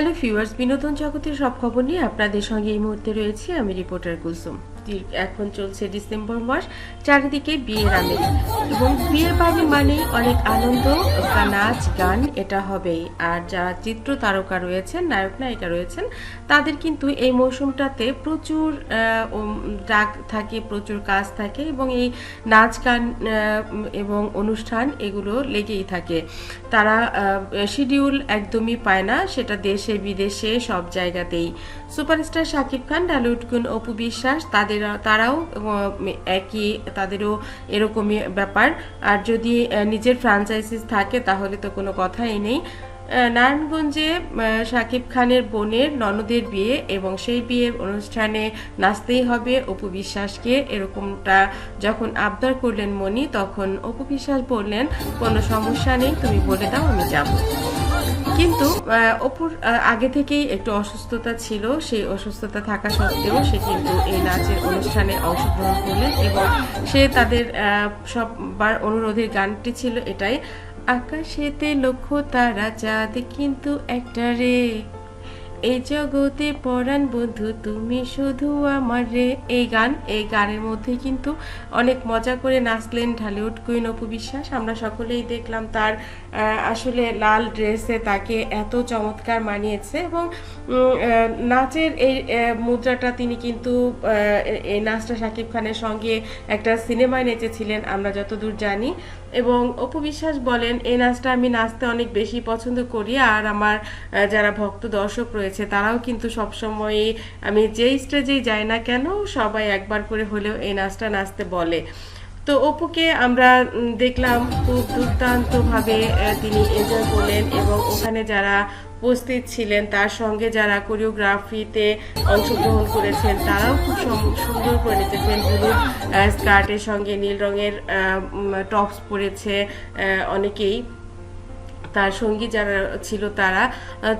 Hello ফিউয়ার্স বিনোদন জগতের সব খবর নিয়ে আপনাদের সঙ্গে এই মুহূর্তে রয়েছে, আমি রিপোর্টার কুলসুম। এখন চলছে ডিসেম্বর মাস, চারিদিকে বিয়ের আমেজ। এবং বিয়ের বাড়ি মানে অনেক আনন্দ নাচ, গান, এটা হবেই। আর যারা চিত্র তারকা রয়েছেন, নায়ক, নায়িকা রয়েছেন, তাদের কিন্তু এই মৌসুমটাতে প্রচুর ডাক থাকে, প্রচুর কাজ থাকে এবং এই নাচ, গান এবং অনুষ্ঠান এগুলো লেগেই থাকে। তারা শিডিউল একদমই পায় না, সেটা দেশে, বিদেশে, সব জায়গাতেই। সুপারস্টার শাকিব খান, ডালিউড কুন, অপু বিশ্বাস, তাদের তারাও একই, তাদেরও এরকমই ব্যাপার। আর যদি নিজের ফ্রাঞ্চাইজিস থাকে, তাহলে তো কোনো কথাই নেই। নারায়ণগঞ্জে শাকিব খানের বোনের ননদের বিয়ে এবং সেই বিয়ের অনুষ্ঠানে নাচতেই হবে। অপু বিশ্বাসকে এরকমটা যখন আবদার করলেন মনি তখন অপু বিশ্বাস বললেন, কোনো সমস্যা নেই, তুমি বলে দাও, আমি যাব। কিন্তু অপুর আগে থেকেই একটু অসুস্থতা ছিল, সেই অসুস্থতা থাকা সত্ত্বেও সে কিন্তু এই নাচের অনুষ্ঠানে অংশগ্রহণ করলেন এবং সে তাদের সববার অনুরোধের গানটি ছিল এটাই, আকাশেতে লক্ষ্য তারা চাঁদ, কিন্তু একটা রে এই জগতে পরাণ বন্ধু, তুমি শুধু আমার রে। এই গান, এই গানের মধ্যে কিন্তু অনেক মজা করে নাচলেন ঢালিউড কুইন অপু বিশ্বাস। আমরা সকলেই দেখলাম তার আসলে লাল ড্রেসে তাকে এত চমৎকার মানিয়েছে এবং নাচের এই মুদ্রাটা তিনি কিন্তু এই নাচটা শাকিব খানের সঙ্গে একটা সিনেমায় নেচেছিলেন, আমরা যতদূর জানি। এবং অপু বিশ্বাস বলেন, এই নাচটা আমি নাচতে অনেক বেশি পছন্দ করি আর আমার যারা ভক্ত দর্শক রয়েছে তারাও কিন্তু সবসময় আমি যেই স্টেজেই যাই না কেন, সবাই একবার করে হলেও এই নাচটা নাচতে বলে। তো অপুকে আমরা দেখলাম খুব দুর্দান্তভাবে তিনি এনজয় করলেন এবং ওখানে যারা উপস্থিত ছিলেন, তার সঙ্গে যারা কোরিওগ্রাফিতে অংশগ্রহণ করেছেন, তারাও খুব সুন্দর করে নেচেছেন। হলুদ স্কার্টের সঙ্গে নীল রঙের টপস পরেছে অনেকেই। তার সঙ্গী যারা ছিল তারা।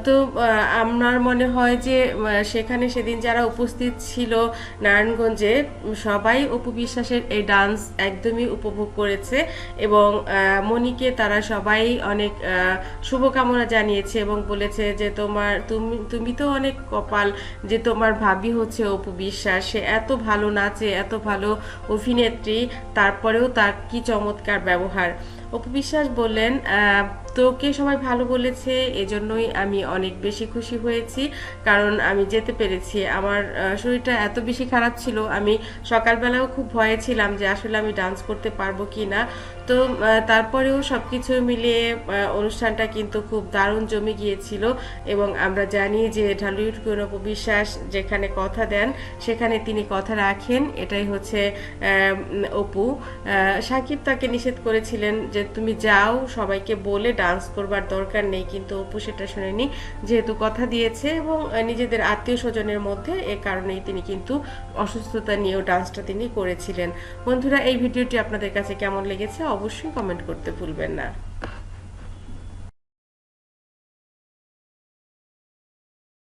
তো আমার মনে হয় যে সেখানে সেদিন যারা উপস্থিত ছিল নারায়ণগঞ্জে, সবাই অপু বিশ্বাসের এই ডান্স একদমই উপভোগ করেছে এবং মনিকে তারা সবাই অনেক শুভকামনা জানিয়েছে এবং বলেছে যে, তোমার, তুমি তুমি তো অনেক কপাল যে তোমার ভাবি হচ্ছে অপু বিশ্বাস। সে এত ভালো নাচে, এত ভালো অভিনেত্রী। তারপরেও তার কি চমৎকার ব্যবহার। অপু বিশ্বাস বললেন আহ, তোকে সবাই ভালো বলেছে এজন্যই আমি অনেক বেশি খুশি হয়েছি। কারণ আমি যেতে পেরেছি। আমার শরীরটা এত বেশি খারাপ ছিল আমি সকালবেলাও খুব ভয়ে ছিলাম যে আসলে আমি ডান্স করতে পারব কি না তো তারপরেও সব কিছু মিলিয়ে অনুষ্ঠানটা কিন্তু খুব দারুণ জমে গিয়েছিল এবং আমরা জানি যে ঢালিউড কোন বিশ্বাস যেখানে কথা দেন সেখানে তিনি কথা রাখেন। এটাই হচ্ছে অপু। সাকিব তাকে নিষেধ করেছিলেন যে তুমি যাও সবাইকে বলে ডান্স করবার দরকার নেই, কিন্তু অপু সেটা শুনেনি। যেহেতু কথা দিয়েছে এবং নিজেদের আত্মীয় স্বজনের মধ্যে এ কারণেই তিনি কিন্তু অসুস্থতা নিয়েও ডান্সটা তিনি করেছিলেন। বন্ধুরা, এই ভিডিওটি আপনাদের কাছে কেমন লেগেছে অবশ্যই কমেন্ট করতে ভুলবেন না।